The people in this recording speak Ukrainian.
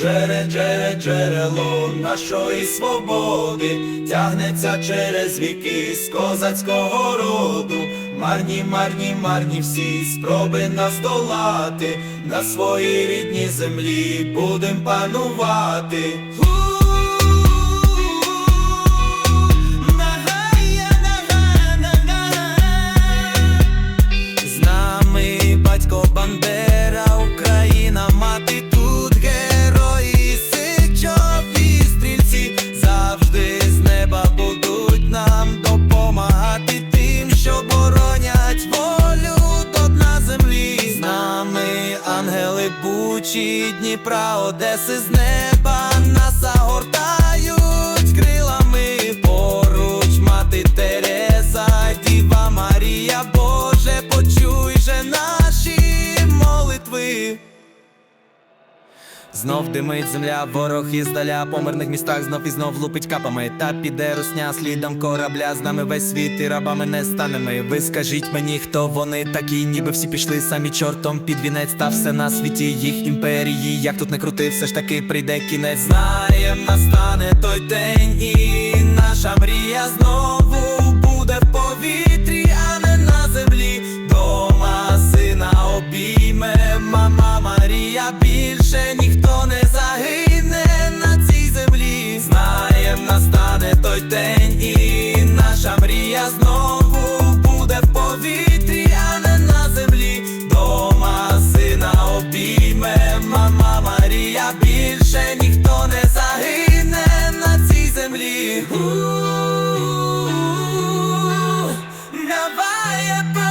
Джере, джере, джерело нашої свободи, тягнеться через віки з козацького роду. Марні, марні, марні всі спроби нас долати, на своїй рідній землі будем панувати. Бучі, Дніпра, Одеси з неба Знов димить земля, ворог іздаля по мирних містах знов і знов лупить капами. Та піде русня слідом корабля. З нами весь світ і рабами не станемо. Ви скажіть мені, хто вони такі, ніби всі пішли самі чортом під вінець, та все на світі їх імперії. Як тут не крути, все ж таки прийде кінець. Знаєм, настане той день, і наша мрія знову буде в повітрі, а не на землі. Дома сина обійме, мама Марія більше ніхто. higher.